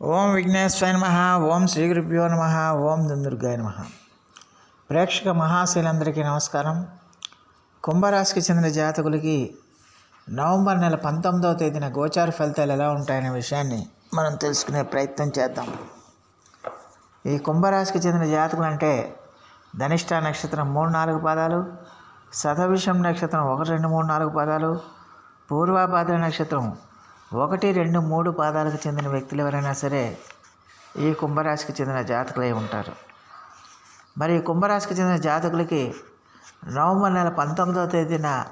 ఓం విఘ్నేశ్వరాయ నమ ఓం శ్రీ గురుభ్యో నమ ఓం దుందుర్గాయ నమ. ప్రేక్షక మహాశైలందరికీ నమస్కారం. కుంభరాశికి చెందిన జాతకులకి నవంబర్ నెల పంతొమ్మిదవ తేదీన గోచార ఫలితాలు ఎలా ఉంటాయనే విషయాన్ని మనం తెలుసుకునే ప్రయత్నం చేద్దాం. ఈ కుంభరాశికి చెందిన జాతకులు అంటే ధనిష్ట నక్షత్రం మూడు నాలుగు పాదాలు సతవిషం నక్షత్రం ఒకటి రెండు మూడు నాలుగు పాదాలు పూర్వాభాద్ర నక్షత్రం ఒకటి రెండు మూడు పాదాలకు చెందిన వ్యక్తులు ఎవరైనా సరే ఈ కుంభరాశికి చెందిన జాతకులై ఉంటారు. మరి కుంభరాశికి చెందిన జాతకులకి నవంబర్ నెల పంతొమ్మిదవ తేదీన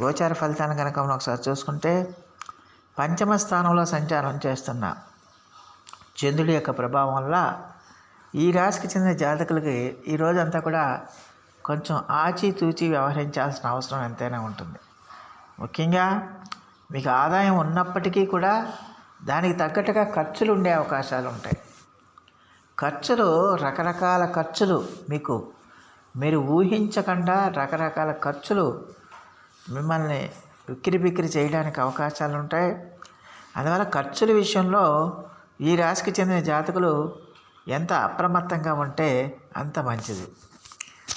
గోచార ఫలితాన్ని కనుక మనం ఒకసారి చూసుకుంటే పంచమ స్థానంలో సంచారం చేస్తున్న చంద్రుడి యొక్క ప్రభావం వల్ల ఈ రాశికి చెందిన జాతకులకి ఈ రోజంతా కూడా కొంచెం ఆచితూచి వ్యవహరించాల్సిన అవసరం ఎంతైనా ఉంటుంది. ముఖ్యంగా మీకు ఆదాయం ఉన్నప్పటికీ కూడా దానికి తగ్గట్టుగా ఖర్చులు ఉండే అవకాశాలు ఉంటాయి. ఖర్చులు రకరకాల ఖర్చులు మీకు మీరు ఊహించకుండా రకరకాల ఖర్చులు మిమ్మల్ని విక్కిరి బిక్కిరి చేయడానికి అవకాశాలు ఉంటాయి. అందువల్ల ఖర్చుల విషయంలో ఈ రాశికి చెందిన జాతకులు ఎంత అప్రమత్తంగా ఉంటే అంత మంచిది.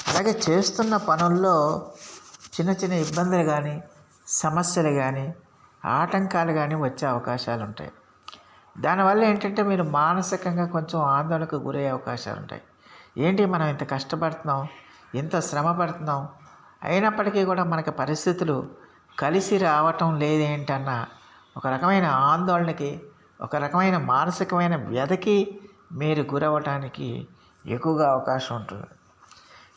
అలాగే చేస్తున్న పనుల్లో చిన్న చిన్న ఇబ్బందులు కానీ సమస్యలు కానీ ఆటంకాలు కానీ వచ్చే అవకాశాలు ఉంటాయి దానివల్ల ఏంటంటే మీరు మానసికంగా కొంచెం ఆందోళనకు గురయ్యే అవకాశాలు ఉంటాయి ఏంటి మనం ఇంత కష్టపడుతున్నాం? ఇంత శ్రమ పడుతున్నాం? అయినప్పటికీ కూడా మనకి పరిస్థితులు కలిసి రావటం లేదేంటన్న ఒక రకమైన ఆందోళనకి ఒక రకమైన మానసికమైన వ్యధకి మీరు గురవటానికి ఎక్కువగా అవకాశం ఉంటుంది.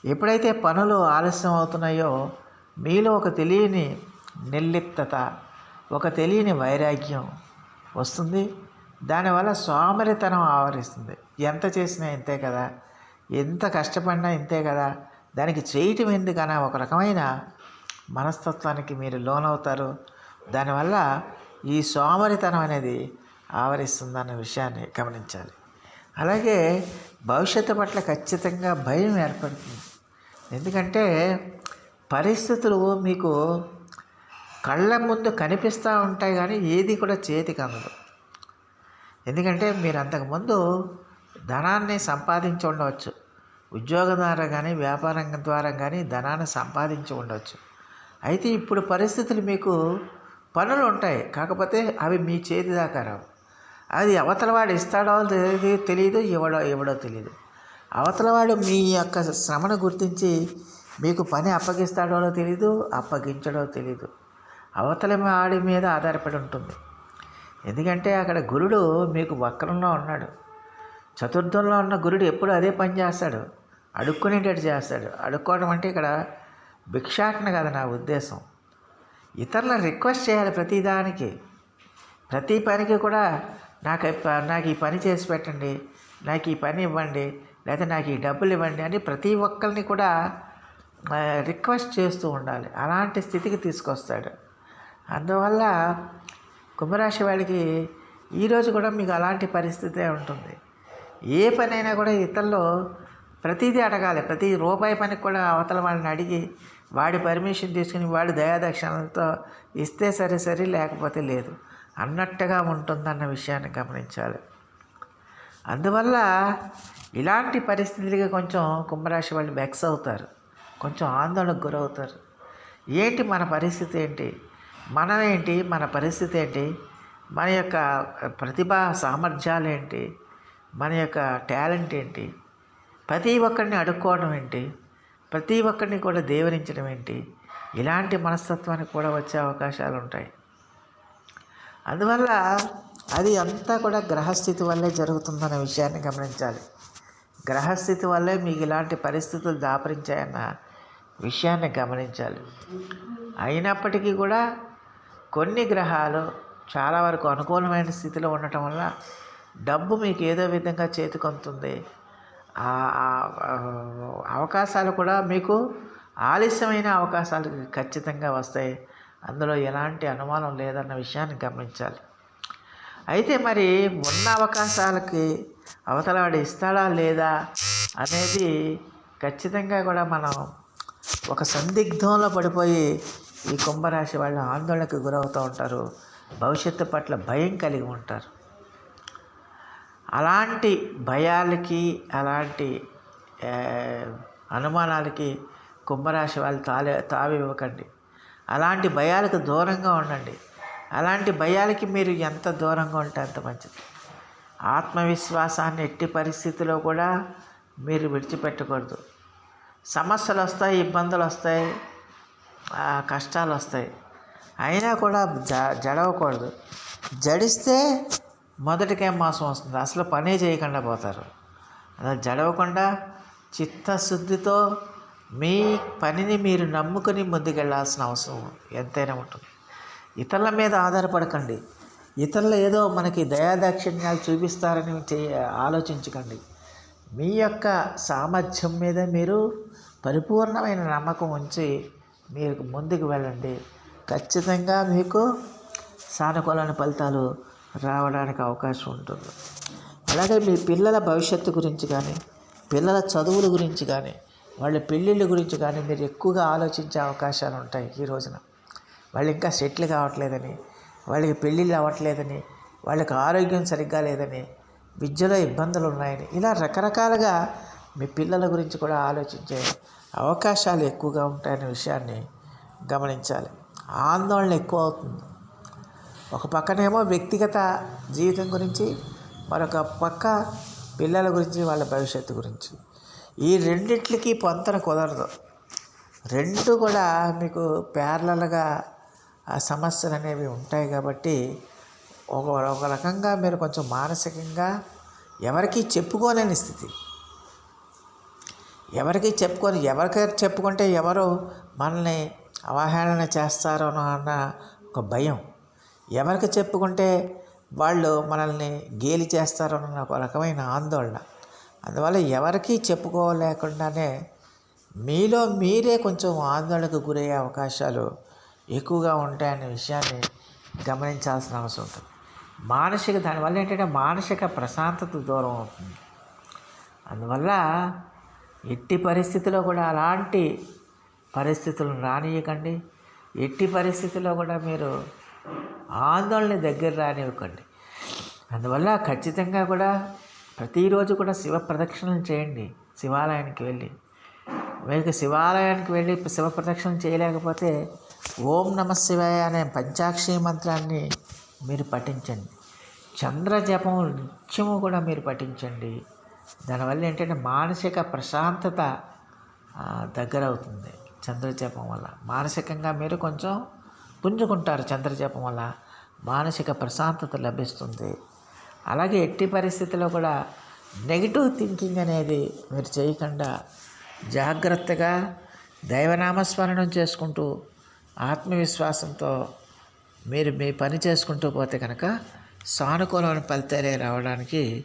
ఎప్పుడైతే పనులు ఆలస్యం అవుతున్నాయో మీలో ఒక తెలియని నిర్లిప్తత ఒక తెలియని వైరాగ్యం వస్తుంది. దానివల్ల సోమరితనం ఆవరిస్తుంది. ఎంత చేసినా ఇంతే కదా. ఎంత కష్టపడినా ఇంతే కదా. దానికి చేయటం ఎందుకన్నా ఒక రకమైన మనస్తత్వానికి మీరు లోనవుతారు. దానివల్ల ఈ సోమరితనం అనేది ఆవరిస్తుందన్న విషయాన్ని గమనించాలి. అలాగే భవిష్యత్తు పట్ల ఖచ్చితంగా భయం ఏర్పడుతుంది. ఎందుకంటే పరిస్థితులు మీకు కళ్ళ ముందు కనిపిస్తూ ఉంటాయి కానీ ఏది కూడా చేతికి అందదు ఎందుకంటే మీరు అంతకుముందు ధనాన్ని సంపాదించి ఉండవచ్చు. ఉద్యోగం ద్వారా కానీ వ్యాపారం ద్వారా కానీ ధనాన్ని సంపాదించి ఉండవచ్చు. అయితే ఇప్పుడు పరిస్థితులు మీకు పనులు ఉంటాయి. కాకపోతే అవి మీ చేతి దాకా రావు. అది అవతలవాడు ఇస్తాడో తెలియదు తెలియదు ఇవ్వడో ఇవ్వడో తెలియదు అవతలవాడు మీ యొక్క శ్రమను గుర్తించి మీకు పని అప్పగిస్తాడో తెలియదు అప్పగించడో తెలియదు అవతలి వాడి మీద ఆధారపడి ఉంటుంది. ఎందుకంటే అక్కడ గురుడు మీకు వక్రంలో ఉన్నాడు. చతుర్థంలో ఉన్న గురుడు ఎప్పుడు అదే పని చేస్తాడు. అడుక్కునేటట్టు చేస్తాడు. అడుక్కోవడం అంటే ఇక్కడ భిక్షాటన కదా నా ఉద్దేశం. ఇతరులను రిక్వెస్ట్ చేయాలి ప్రతిదానికి ప్రతి పనికి కూడా నాకు నాకు ఈ పని చేసి పెట్టండి నాకు ఈ పని ఇవ్వండి లేకపోతే నాకు ఈ డబ్బులు ఇవ్వండి అని ప్రతి ఒక్కరిని కూడా రిక్వెస్ట్ చేస్తూ ఉండాలి. అలాంటి స్థితికి తీసుకొస్తాడు. అందువల్ల కుంభరాశి వాడికి ఈరోజు కూడా మీకు అలాంటి పరిస్థితే ఉంటుంది. ఏ పనైనా కూడా ఇతరులు ప్రతిదీ అడగాలి. ప్రతి రూపాయి పనికి కూడా అవతల వాళ్ళని అడిగి వాడి పర్మిషన్ తీసుకుని వాడి దయాదక్షిణలతో ఇస్తే సరే సరే లేకపోతే లేదు అన్నట్టుగా ఉంటుందన్న విషయాన్ని గమనించాలి. అందువల్ల ఇలాంటి పరిస్థితులకి కొంచెం కుంభరాశి వాళ్ళు వెక్స్ అవుతారు. కొంచెం ఆందోళనకు గురవుతారు. ఏంటి మన పరిస్థితి ఏంటి? మనం ఏంటి మన పరిస్థితి ఏంటి మన యొక్క ప్రతిభా సామర్థ్యాలు ఏంటి మన యొక్క టాలెంట్ ఏంటి ప్రతి ఒక్కరిని అడుక్కోవడం ఏంటి? ప్రతి ఒక్కరిని కూడా దేవరించడం ఏంటి? ఇలాంటి మనస్తత్వానికి కూడా వచ్చే అవకాశాలు ఉంటాయి. అందువల్ల అది అంతా కూడా గ్రహస్థితి వల్లే జరుగుతుందన్న విషయాన్ని గమనించాలి. గ్రహస్థితి వల్లే మీకు ఇలాంటి పరిస్థితులు దాపరించాయన్న విషయాన్ని గమనించాలి. అయినప్పటికీ కూడా కొన్ని గ్రహాలు చాలా వరకు అనుకూలమైన స్థితిలో ఉండటం వల్ల డబ్బు మీకు ఏదో విధంగా చేతికొంతుంది అవకాశాలు కూడా మీకు ఆలస్యమైన అవకాశాలు ఖచ్చితంగా వస్తాయి. అందులో ఎలాంటి అనుమానం లేదన్న విషయాన్ని గమనించాలి. అయితే మరి ఉన్న అవకాశాలకి అవతల వాడు ఇస్తాడా లేదా అనేది ఖచ్చితంగా కూడా మనం ఒక సందిగ్ధంలో పడిపోయి ఈ కుంభరాశి వాళ్ళు ఆందోళనకు గురవుతూ ఉంటారు. భవిష్యత్తు పట్ల భయం కలిగి ఉంటారు. అలాంటి భయాలకి అలాంటి అనుమానాలకి కుంభరాశి వాళ్ళు తాలే తావివ్వకండి. అలాంటి భయాలకు దూరంగా ఉండండి. అలాంటి భయాలకి మీరు ఎంత దూరంగా ఉంటే అంత మంచిది. ఆత్మవిశ్వాసాన్ని ఎట్టి పరిస్థితిలో కూడా మీరు విడిచిపెట్టకూడదు. సమస్యలు వస్తాయి ఇబ్బందులు వస్తాయి. కష్టాలు వస్తాయి అయినా కూడా జ జడవకూడదు. జడిస్తే మొదటికే మాసం వస్తుంది? అసలు పనే చేయకుండా పోతారు. అలా జడవకుండా చిత్తశుద్ధితో మీ పనిని మీరు నమ్ముకుని ముందుకెళ్ళాల్సిన అవసరం ఎంతైనా ఉంటుంది. ఇతరుల మీద ఆధారపడకండి. ఇతరులు ఏదో మనకి దయాదాక్షిణ్యాలు చూపిస్తారని చేయ ఆలోచించకండి. మీ యొక్క సామర్థ్యం మీద మీరు పరిపూర్ణమైన నమ్మకం ఉంచి మీరు ముందుకు వెళ్ళండి. ఖచ్చితంగా మీకు సానుకూలమైన ఫలితాలు రావడానికి అవకాశం ఉంటుంది. అలాగే మీ పిల్లల భవిష్యత్తు గురించి కానీ పిల్లల చదువుల గురించి కానీ వాళ్ళ పెళ్ళిళ్ళ గురించి కానీ మీరు ఎక్కువగా ఆలోచించే అవకాశాలు ఉంటాయి ఈ రోజున. వాళ్ళు ఇంకా సెటిల్ కావట్లేదని వాళ్ళకి పెళ్ళిళ్ళు అవ్వట్లేదని వాళ్ళకి ఆరోగ్యం సరిగ్గా లేదని విద్యలో ఇబ్బందులు ఉన్నాయని ఇలా రకరకాలుగా మీ పిల్లల గురించి కూడా ఆలోచించే అవకాశాలు ఎక్కువగా ఉంటాయనే విషయాన్ని గమనించాలి. ఆందోళన ఎక్కువ అవుతుంది ఒక పక్కనేమో వ్యక్తిగత జీవితం గురించి మరొక పక్క పిల్లల గురించి వాళ్ళ భవిష్యత్తు గురించి. ఈ రెండిట్లకి పొంతన కుదరదు. రెండు కూడా మీకు ప్యారలల్గా ఆ సమస్యలు అనేవి ఉంటాయి కాబట్టి ఒక ఒక రకంగా మీరు కొంచెం మానసికంగా ఎవరికీ చెప్పుకోలేని స్థితి. ఎవరికి చెప్పుకొని ఎవరికి చెప్పుకుంటే ఎవరు మనల్ని అవహేళన చేస్తారో అన్న ఒక భయం. ఎవరికి చెప్పుకుంటే వాళ్ళు మనల్ని గేలి చేస్తారో అన్న ఒక రకమైన ఆందోళన. అందువల్ల ఎవరికి చెప్పుకోలేకుండానే మీలో మీరే కొంచెం ఆందోళనకు గురయ్యే అవకాశాలు ఎక్కువగా ఉంటాయనే విషయాన్ని గమనించాల్సిన అవసరం ఉంటుంది. మానసిక దానివల్ల ఏంటంటే మానసిక ప్రశాంతత దూరం అవుతుంది. అందువల్ల ఎట్టి పరిస్థితిలో కూడా అలాంటి పరిస్థితులను రానియకండి. ఎట్టి పరిస్థితిలో కూడా మీరు ఆందోళన దగ్గర రానివ్వకండి. అందువల్ల ఖచ్చితంగా కూడా ప్రతిరోజు కూడా శివ ప్రదక్షిణలు చేయండి. శివాలయానికి వెళ్ళి. మీకు శివాలయానికి వెళ్ళి శివ ప్రదక్షిణ చేయలేకపోతే ఓం నమ శివాయ అనే పంచాక్షి మంత్రాన్ని మీరు పఠించండి. చంద్ర జపం నిత్యము కూడా మీరు పఠించండి. దానివల్ల ఏంటంటే మానసిక ప్రశాంతత దగ్గరవుతుంది దగ్గర అవుతుంది చంద్రజపం వల్ల. మానసికంగా మీరు కొంచెం పుంజుకుంటారు చంద్రజపం వల్ల. మానసిక ప్రశాంతత లభిస్తుంది. అలాగే ఎట్టి పరిస్థితిలో కూడా నెగిటివ్ థింకింగ్ అనేది మీరు చేయకుండా జాగ్రత్తగా దైవనామస్మరణం చేసుకుంటూ ఆత్మవిశ్వాసంతో మీరు మీ పని చేసుకుంటూ పోతే కనుక సానుకూలమైన ఫలితాలే రావడానికి